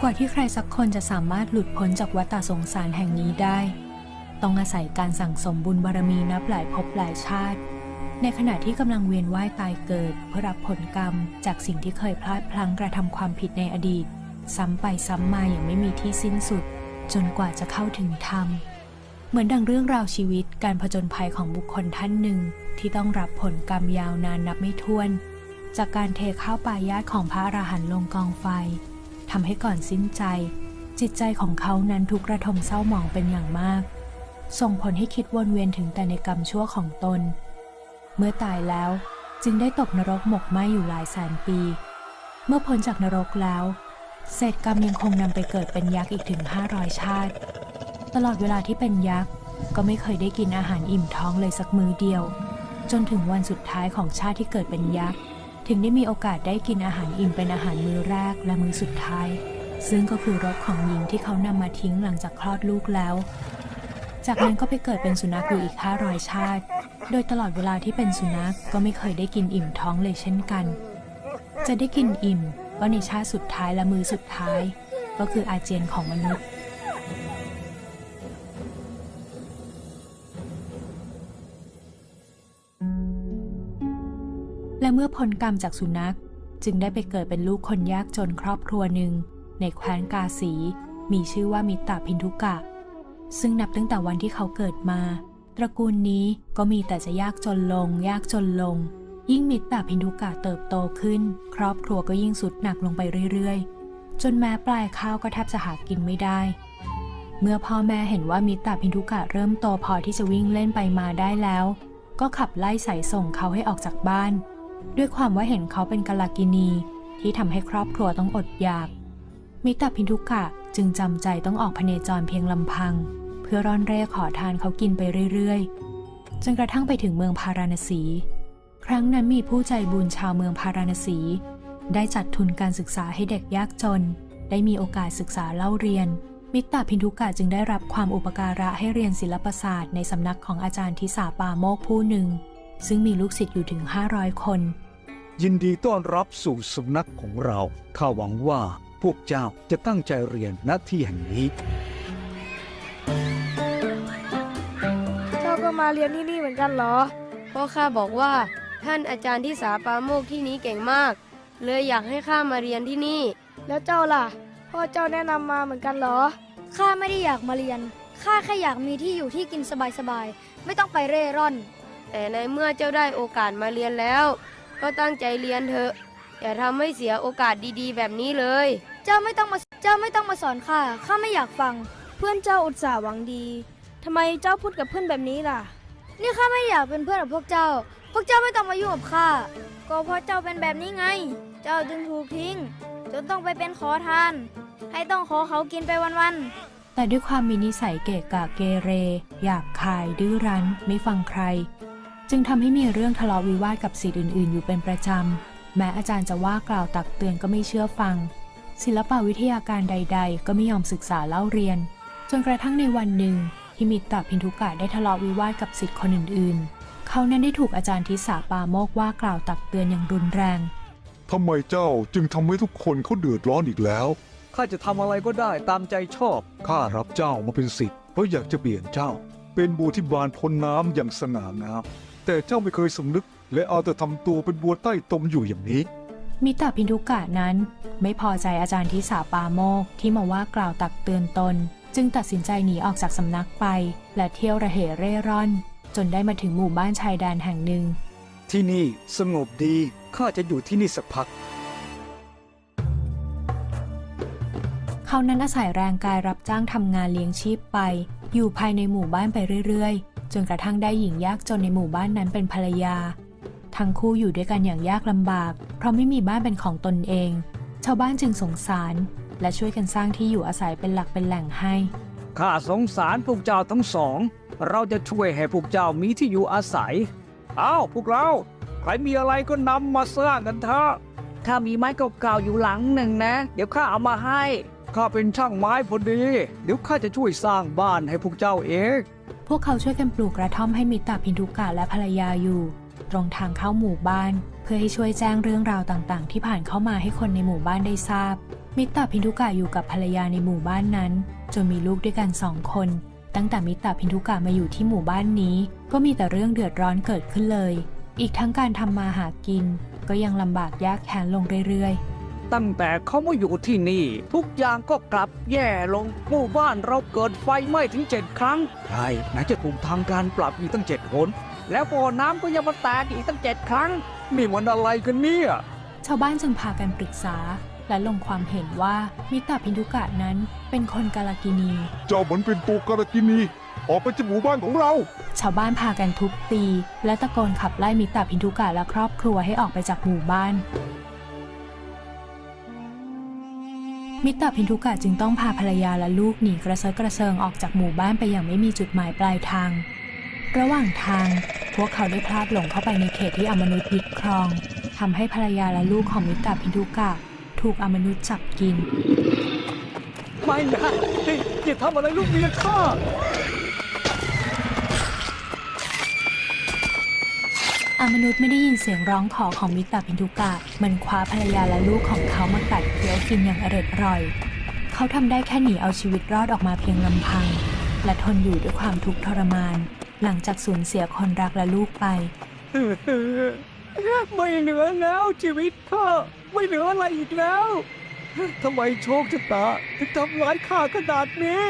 กว่าที่ใครสักคนจะสามารถหลุดพ้นจากวัฏสงสารแห่งนี้ได้ ต้องอาศัยการสั่งสมบุญบารมีนับหลายภพหลายชาติ ในขณะที่กำลังเวียนว่ายตายเกิด เพื่อรับผลกรรมจากสิ่งที่เคยพลาดพลั้งกระทำความผิดในอดีต ซ้ำไปซ้ำมาอย่างไม่มีที่สิ้นสุด จนกว่าจะเข้าถึงธรรมเหมือนดังเรื่องราวชีวิตการผจญภัยของบุคคลท่านหนึ่ง ที่ต้องรับผลกรรมยาวนานนับไม่ถ้วน จากการเทข้าวปลายาตของพระอราหันต์ลงกองไฟ ทำให้ก่อนสิ้นใจ จิตใจของเขานั้นทุกระทมเศร้าหมองเป็นอย่างมาก ส่งผลให้คิดวนเวียนถึงแต่ในกรรมชั่วของตน เมื่อตายแล้วจึงได้ตกนรกหมกไหมอยู่หลายแสนปี เมื่อพ้นจากนรกแล้วเศษกรรมยังคงนำไปเกิดเป็นยักษ์อีกถึง 500 ชาติ ตลอดเวลาที่เป็นยักษ์ก็ไม่เคยได้กินอาหารอิ่มท้องเลยสักมื้อเดียว จนถึงวันสุดท้ายของชาติที่เกิดเป็นยักษ์ ถึงได้มีโอกาสได้กินอาหารอิ่มเป็นอาหารมื้อแรกและมื้อสุดท้าย ซึ่งก็คือรถของหญิงที่เขานำมาทิ้งหลังจากคลอดลูกแล้ว จากนั้นก็ไปเกิดเป็นสุนัขอยู่อีก 500 ชาติ โดยตลอดเวลาที่เป็นสุนัขก็ไม่เคยได้กินอิ่มท้องเลยเช่นกัน จะได้กินอิ่มก็ในชาติสุดท้ายและมือสุดท้าย ก็คืออาเจียนของมนุษย์ มื่อพ้นกรรมจากสุนัข จึงได้ไปเกิดเป็นลูกคนยากจนครอบครัวหนึ่ง ในแคว้นกาสี มีชื่อว่ามิตรพินทุกะ ซึ่งนับตั้งแต่วันที่เขาเกิดมา ตระกูลนี้ก็มีแต่จะยากจนลง ยากจนลง ยิ่งมิตรพินทุกะเติบโตขึ้น ครอบครัวก็ยิ่งสุดหนักลงไปเรื่อยๆ จนแม้ปลายข้าวก็แทบจะหากินไม่ได้เมื่อพ่อแม่เห็นว่ามิตรพินทุกะเริ่มโตพอที่จะวิ่งเล่นไปมาได้แล้ว ก็ขับไล่สายส่งเขาให้ออกจากบ้าน ด้วยความว่าเห็นเขาเป็นกาลากินีที่ทำให้ครอบครัวต้องอดอยาก มิตรพินทุกะจึงจำใจต้องออกพเนจรเพียงลำพัง เพื่อร่อนเร่ขอทานเขากินไปเรื่อยๆ จนกระทั่งไปถึงเมืองพาราณสี ครั้งนั้นมีผู้ใจบุญชาวเมืองพาราณสี ได้จัดทุนการศึกษาให้เด็กยากจน ได้มีโอกาสศึกษาเล่าเรียน มิตรพินทุกะจึงได้รับความอุปการะให้เรียนศิลปศาสตร์ในสำนักของอาจารย์ทิสาปาโมกผู้หนึ่ง ซึ่งมีลูกศิษย์อยู่ถึง 500 คน ยินดีต้อนรับสู่สำนักของเราข้าหวังว่าพวกเจ้าจะตั้งใจเรียนณที่แห่งนี้ เจ้าก็มาเรียนที่นี่เหมือนกันเหรอ เพราะข้าบอกว่า ท่านอาจารย์ที่สาปาโมกที่นี้เก่งมาก เลยอยากให้ข้ามาเรียนที่นี่ แล้วเจ้าล่ะ พ่อเจ้าแนะนำมาเหมือนกันเหรอ ข้าไม่ได้อยากมาเรียน ข้าแค่อยากมีที่อยู่ที่กินสบายๆ ไม่ต้องไปเร่ร่อน แต่ในเมื่อเจ้าได้โอกาสมาเรียนแล้ว ก็ตั้งใจเรียนเถอะ อย่าทำให้เสียโอกาสดีๆ แบบนี้เลย เจ้าไม่ต้องมาเจ้าไม่ต้องมาสอนข้าข้าไม่อยากฟัง เพื่อนเจ้าอุตส่าห์หวังดีทำไมเจ้าพูดกับเพื่อนแบบนี้ล่ะ นี่ข้าไม่อยากเป็นเพื่อนกับพวกเจ้า พวกเจ้าไม่ต้องมายุ่งกับข้าก็เพราะเจ้าเป็นแบบนี้ไง เจ้าจึงถูกทิ้ง จนต้องไปเป็นขอทาน ให้ต้องขอเขากินไปวันแต่ด้วยความมีนิสัยเกะกะเกเรหยาบคายดื้อรั้นไม่ฟังใคร จึงทำให้มีเรื่องทะเลาะวิวาทกับศิษย์อื่น ๆ อยู่เป็นประจำ แม้อาจารย์จะว่ากล่าวตักเตือนก็ไม่เชื่อฟัง ศิลปวิทยาการใด ๆ ก็ไม่ยอมศึกษาเล่าเรียน จนกระทั่งในวันหนึ่งที่มิตรพินทุกะได้ทะเลาะวิวาทกับศิษย์คนอื่น ๆ เขานั้นได้ถูกอาจารย์ทิสาปาโมกว่ากล่าวตักเตือนอย่างรุนแรงทำไมเจ้าจึงทำให้ทุกคนเขาเดือดร้อนอีกแล้วข้าจะทำอะไรก็ได้ตามใจชอบข้ารับเจ้ามาเป็นศิษย์เพราะอยากจะเปลี่ยนเจ้า เป็นบัวที่บานพ้นน้ำอย่างสง่างาม แต่เจ้าไม่เคยสำนึก และเอาแต่ทำตัวเป็นบัวใต้ตมอยู่อย่างนี้ มิตรพินทุกะนั้น ไม่พอใจอาจารย์ทิสาปาโมกที่มาว่ากล่าวตักเตือนตน จึงตัดสินใจหนีออกจากสำนักไป และเที่ยวระเหเร่ร่อน จนได้มาถึงหมู่บ้านชายแดนแห่งหนึ่ง ที่นี่สงบดีข้าจะอยู่ที่นี่สักพัก เขานั้นอาศัยแรงกายรับจ้างทำงานเลี้ยงชีพไป อยู่ภายในหมู่บ้านไปเรื่อยๆ จนกระทั่งได้หญิงยากจนในหมู่บ้านนั้นเป็นภรรยา ทั้งคู่อยู่ด้วยกันอย่างยากลำบาก เพราะไม่มีบ้านเป็นของตนเอง ชาวบ้านจึงสงสาร และช่วยกันสร้างที่อยู่อาศัยเป็นหลักเป็นแหล่งให้ข้าสงสารพวกเจ้าทั้งสอง เราจะช่วยให้พวกเจ้ามีที่อยู่อาศัยอ้าวพวกเราใครมีอะไรก็นำมาสร้างกันเถอะข้ามีไม้เก่าๆอยู่หลังหนึ่งนะ เดี๋ยวข้าเอามาให้ข้าเป็นช่างไม้พอดี เดี๋ยวข้าจะช่วยสร้างบ้านให้พวกเจ้าเอง พวกเขาช่วยกันปลูกกระท่อมให้มิตรพินทุกะและภรรยาอยู่ ตรงทางเข้าหมู่บ้าน เพื่อให้ช่วยแจ้งเรื่องราวต่างๆ ที่ผ่านเข้ามาให้คนในหมู่บ้านได้ทราบ มิตรพินทุกะอยู่กับภรรยาในหมู่บ้านนั้น จนมีลูกด้วยกันสองคน ตั้งแต่มิตรพินทุกะมาอยู่ที่หมู่บ้านนี้ ก็มีแต่เรื่องเดือดร้อนเกิดขึ้นเลย อีกทั้งการทำมาหากิน ก็ยังลำบากยากแค้นลงเรื่อยๆ ตั้งแต่เขามาอยู่ที่นี่ ทุกอย่างก็กลับแย่ลงหมู่บ้านเราเกิดไฟไหม้ถึงเจ็ดครั้งใช่ไหนจะถูกทางการปรับอีกตั้งเจ็ดหนแล้วบ่อน้ำก็ยังมาแตกอีกตั้งเจ็ดครั้งนี่มันอะไรกันเนี่ยชาวบ้านจึงพากันปรึกษาและลงความเห็นว่ามิตรพินทุกะนั้นเป็นคนกาลกินี เจ้าเหมือนเป็นตัวการกินี ออกไปจากหมู่บ้านของเรา ชาวบ้านพากันทุบตี และตะโกนขับไล่มิตรพินทุกะและครอบครัวให้ออกไปจากหมู่บ้าน มิตรพินทุกะจึงต้องพาภรรยาและลูกหนีกระเซาะกระเซิงออกจากหมู่บ้านไปอย่างไม่มีจุดหมายปลายทาง ระหว่างทาง พวกเขาได้พลาดหลงเข้าไปในเขตที่อมนุษย์ยึดครองทำให้ภรรยาและลูกของมิตรพินทุกะถูกอมนุษย์จับกิน ไม่นะตีอย่าทำอะไรลูกเมียข้า อามนุษย์ไม่ได้ยินเสียงร้องขอของมิตรพินทุกะ มันคว้าภรรยาและลูกของเขามากัดเคี้ยวกินอย่างอร็ดอร่อย เขาทำได้แค่หนีเอาชีวิตรอดออกมาเพียงลำพัง และทนอยู่ด้วยความทุกข์ทรมาน หลังจากสูญเสียคนรักและลูกไป ไม่เหลือแล้วชีวิตข้าไม่เหลืออะไรอีกแล้วทำไมโชคชะตาถึงทำร้ายข้าขนาดนี้